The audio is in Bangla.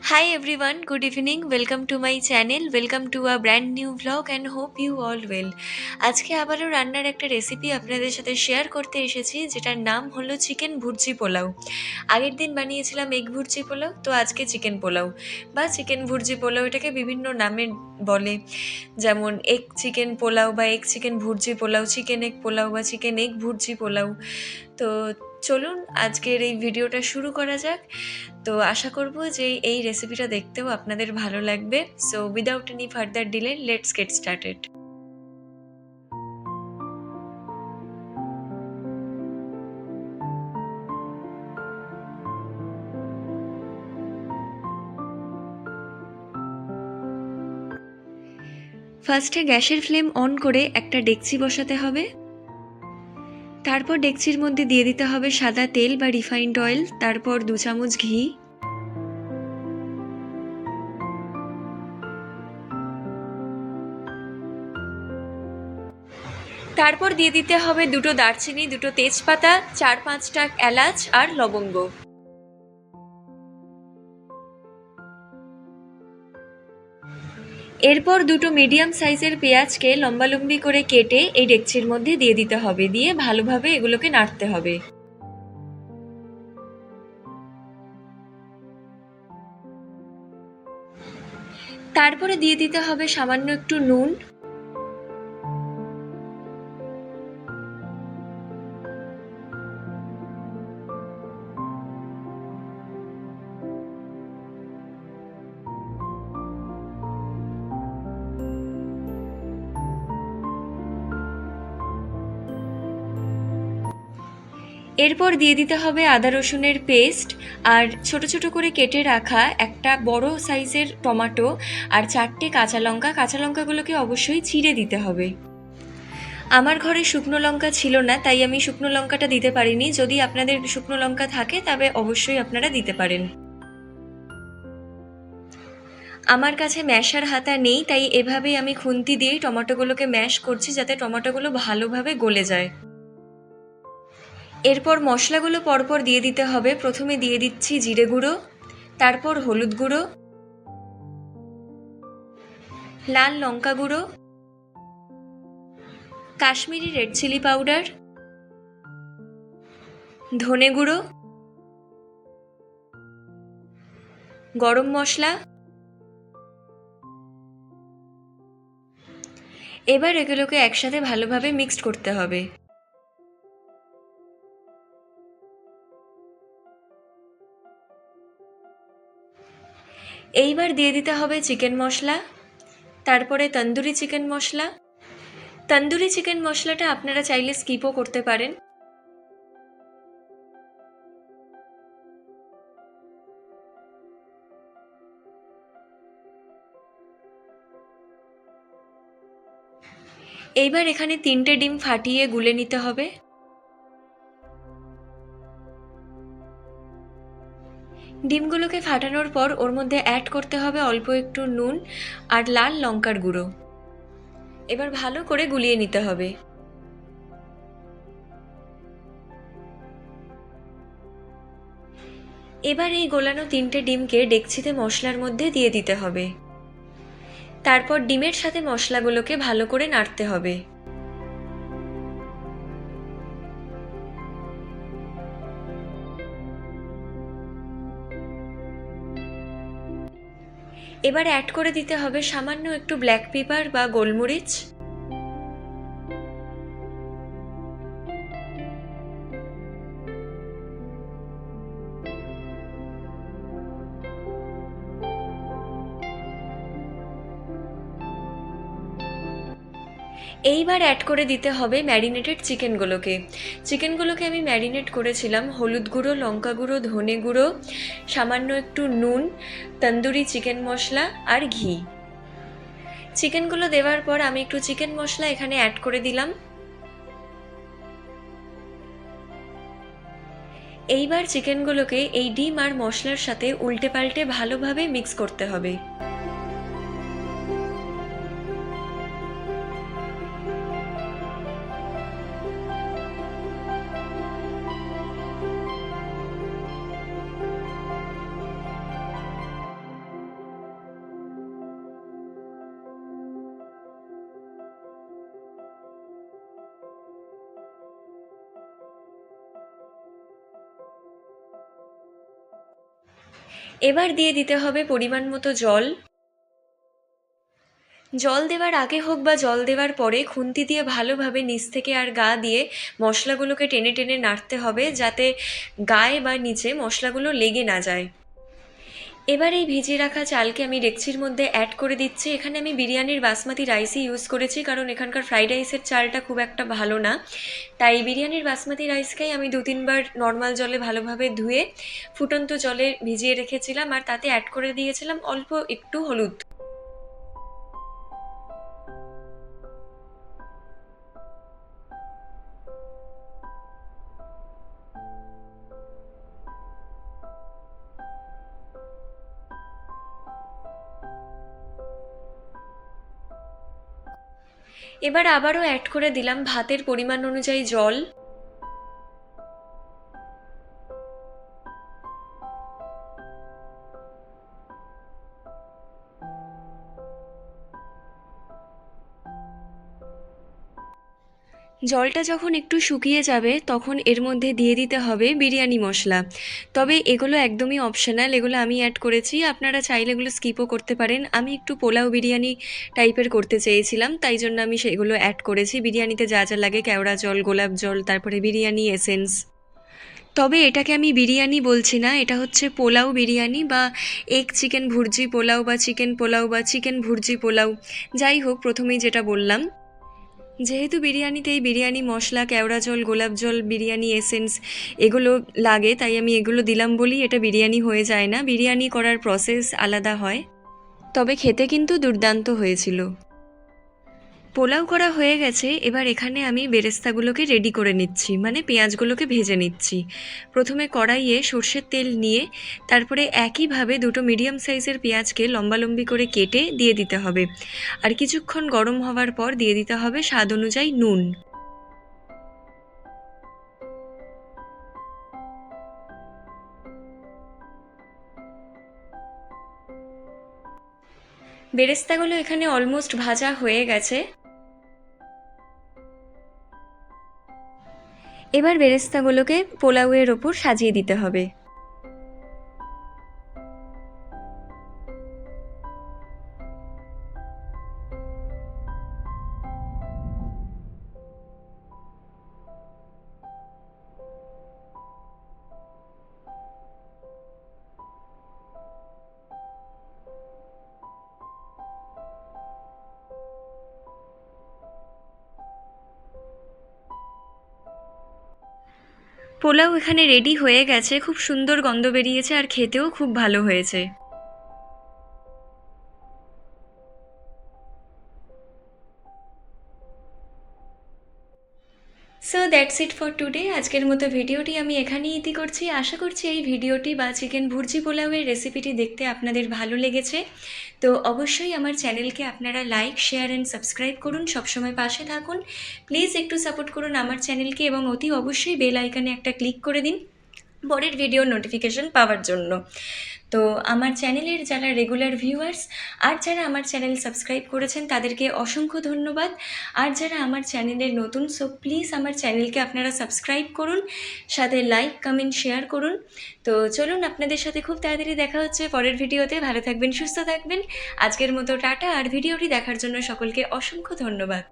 Hi everyone, good evening. Welcome to my channel. Welcome to a brand new vlog and hope you all well. আজকে আবারও রান্নার একটা রেসিপি আপনাদের সাথে শেয়ার করতে এসেছি যেটার নাম হলো চিকেন ভুর্জি পোলাও আগের দিন বানিয়েছিলাম এগ ভুর্জি পোলাও তো আজকে চিকেন পোলাও বা চিকেন ভুর্জি পোলাও এটাকে বিভিন্ন নামে বলে যেমন এগ চিকেন পোলাও বা egg chicken bhurji pulao chicken egg pulao বা চিকেন এগ ভুর্জি পোলাও তো চলুন আজকের এই ভিডিওটা শুরু করা যাক। তো আশা করব যে এই রেসিপিটা দেখতেও আপনাদের ভালো লাগবে। So without any further delay let's get started ফার্স্টে গ্যাসের ফ্লেম অন করে একটা ডেকচি বসাতে হবে। তারপর ডেকচির মধ্যে দিয়ে দিতে হবে সাদা তেল বা রিফাইন্ড অয়েল, তারপর দু চামচ ঘি। তারপর দিয়ে দিতে হবে দুটো দারচিনি, দুটো তেজপাতা, চার পাঁচটা এলাচ আর লবঙ্গ। এরপর দুটো মিডিয়াম সাইজের পেঁয়াজকে লম্বালম্বি করে কেটে এই ডেকচির মধ্যে দিয়ে দিতে হবে, দিয়ে ভালোভাবে এগুলোকে নাড়তে হবে। তারপরে দিয়ে দিতে হবে সামান্য একটু নুন। এরপর দিয়ে দিতে হবে আদা রসুনের পেস্ট আর ছোট ছোট করে কেটে রাখা একটা বড় সাইজের টমেটো আর চারটে কাঁচা লঙ্কা। কাঁচা লঙ্কাগুলোকে অবশ্যই চিড়ে দিতে হবে। আমার ঘরে শুকনো লঙ্কা ছিল না, তাই আমি শুকনো লঙ্কাটা দিতে পারিনি। যদি আপনাদের শুকনো লঙ্কা থাকে, তবে অবশ্যই আপনারা দিতে পারেন। আমার কাছে ম্যাশার হাতা নেই, তাই এভাবেই আমি খুন্তি দিয়েই টমেটোগুলোকে ম্যাশ করছি যাতে টমেটোগুলো ভালোভাবে গলে যায়। এরপর মশলাগুলো পরপর দিয়ে দিতে হবে। প্রথমে দিয়ে দিচ্ছি জিরে গুঁড়ো, তারপর হলুদ গুঁড়ো, লাল লঙ্কা গুঁড়ো, কাশ্মীরি রেড চিলি পাউডার, ধনে গুঁড়ো, গরম মশলা। এবার এগুলোকে একসাথে ভালোভাবে মিক্সড করতে হবে। এইবার দিয়ে দিতে হবে চিকেন মশলা, তারপরে তন্দুরি চিকেন মশলা। তন্দুরি চিকেন মশলাটা আপনারা চাইলে স্কিপও করতে পারেন। এইবার এখানে তিনটে ডিম ফাটিয়ে গুলে নিতে হবে। ডিমগুলোকে ফাটানোর পর ওর মধ্যে অ্যাড করতে হবে অল্প একটু নুন আর লাল লঙ্কার গুঁড়ো। এবার ভালো করে গুলিয়ে নিতে হবে। এবার এই গোলানো তিনটে ডিমকে ডেকচিতে মশলার মধ্যে দিয়ে দিতে হবে। তারপর ডিমের সাথে মশলাগুলোকে ভালো করে নাড়তে হবে। এবার অ্যাড করে দিতে হবে সামান্য একটু ব্ল্যাক পেপার বা গোলমরিচ। এইবার অ্যাড করে দিতে হবে ম্যারিনেটেড চিকেনগুলোকে চিকেনগুলোকে আমি ম্যারিনেট করেছিলাম হলুদ গুঁড়ো, লঙ্কা গুঁড়ো, ধনে গুঁড়ো, সামান্য একটু নুন, তন্দুরি চিকেন মশলা আর ঘি। চিকেনগুলো দেওয়ার পর আমি একটু চিকেন মশলা এখানে অ্যাড করে দিলাম। এইবার চিকেনগুলোকে এই ডিম আর মশলার সাথে উল্টে পাল্টে ভালোভাবে মিক্স করতে হবে। এবার দিয়ে দিতে হবে পরিমাণ মতো জল। জল দেওয়ার আগে হোক বা জল দেওয়ার পরে খুন্তি দিয়ে ভালোভাবে নিচ থেকে আর গা দিয়ে মশলাগুলোকে টেনে টেনে নাড়তে হবে যাতে গায়ে বা নিচে মশলাগুলো লেগে না যায়। এবার এই ভিজিয়ে রাখা চালকে আমি ডেকচির মধ্যে অ্যাড করে দিচ্ছি। এখানে আমি বিরিয়ানির বাসমতি রাইসই ইউজ করেছি, কারণ এখানকার ফ্রাইড রাইসের চালটা খুব একটা ভালো না। তাই বিরিয়ানির বাসমতি রাইসকেই আমি দু তিনবার নর্মাল জলে ভালোভাবে ধুয়ে ফুটন্ত জলে ভিজিয়ে রেখেছিলাম আর তাতে অ্যাড করে দিয়েছিলাম অল্প একটু হলুদ। এবার আবারও অ্যাড করে দিলাম ভাতের পরিমাণ অনুযায়ী জল। জলটা যখন একটু শুকিয়ে যাবে, তখন এর মধ্যে দিয়ে দিতে হবে বিরিয়ানি মশলা। তবে এগুলো একদমই অপশনাল এগুলো আমি অ্যাড করেছি। আপনারা চাইলে এগুলো স্কিপও করতে পারেন। আমি একটু পোলাও বিরিয়ানি টাইপের করতে চেয়েছিলাম, তাই জন্য আমি সেগুলো অ্যাড করেছি। বিরিয়ানিতে যা যা লাগে, কেওড়া জল, গোলাপ জল, তারপরে বিরিয়ানি এসেন্স তবে এটাকে আমি বিরিয়ানি বলছি না, এটা হচ্ছে পোলাও বিরিয়ানি বা এগ চিকেন ভুর্জি পোলাও বা চিকেন পোলাও বা চিকেন ভুর্জি পোলাও। যাই হোক, প্রথমেই যেটা বললাম যেহেতু বিরিয়ানিতে এই বিরিয়ানি, মশলা, কেওড়া জল, গোলাপ জল, বিরিয়ানি এসেন্স এগুলো লাগে, তাই আমি এগুলো দিলাম বলি এটা বিরিয়ানি হয়ে যায় না। বিরিয়ানি করার প্রসেস আলাদা হয়। তবে খেতে কিন্তু দুর্দান্ত হয়েছিল। পোলাও করা হয়ে গেছে, এবার এখানে আমি বেরেস্তাগুলোকে রেডি করে নিচ্ছি মানে পেঁয়াজগুলোকে ভেজে নিচ্ছি। প্রথমে কড়াইয়ে সর্ষের তেল নিয়ে, তারপরে একইভাবে দুটো মিডিয়াম সাইজের পেঁয়াজকে লম্বালম্বি করে কেটে দিয়ে দিতে হবে। আর কিছুক্ষণ গরম হওয়ার পর দিয়ে দিতে হবে স্বাদ অনুযায়ী নুন। বেরেস্তাগুলো এখানে অলমোস্ট ভাজা হয়ে গেছে। এবার বেরেস্তাগুলোকে পোলাওয়ের ওপর সাজিয়ে দিতে হবে। পোলাও এখানে রেডি হয়ে গেছে খুব সুন্দর গন্ধ বেরিয়েছে আর খেতেও খুব ভালো হয়েছে। So that's it for today আজকের মতো ভিডিওটি আমি এখানেই ইতি করছি। আশা করছি এই ভিডিওটি বা চিকেন ভুর্জি পোলাওয়ের রেসিপিটি দেখতে আপনাদের ভালো লেগেছে। তো অবশ্যই আমার চ্যানেলকে আপনারা লাইক শেয়ার অ্যান্ড সাবস্ক্রাইব করুন। সবসময় পাশে থাকুন। প্লিজ একটু সাপোর্ট করুন আমার চ্যানেলকে এবং অতি অবশ্যই বেল আইকনে একটা ক্লিক করে দিন। পরের ভিডিওর নোটিফিকেশন পাওয়ার জন্য। তো আমার চ্যানেলের যারা রেগুলার ভিউয়ার্স আর যারা আমার চ্যানেল সাবস্ক্রাইব করেছেন, তাদেরকে অসংখ্য ধন্যবাদ। আর যারা আমার চ্যানেলের নতুন সো প্লিজ আমার চ্যানেলকে আপনারা সাবস্ক্রাইব করুন, সাথে লাইক কমেন্ট শেয়ার করুন। তো চলুন আপনাদের সাথে খুব তাড়াতাড়ি দেখা হচ্ছে পরের ভিডিওতে। ভালো থাকবেন, সুস্থ থাকবেন। আজকের মতো টাটা, আর ভিডিওটি দেখার জন্য সকলকে অসংখ্য ধন্যবাদ।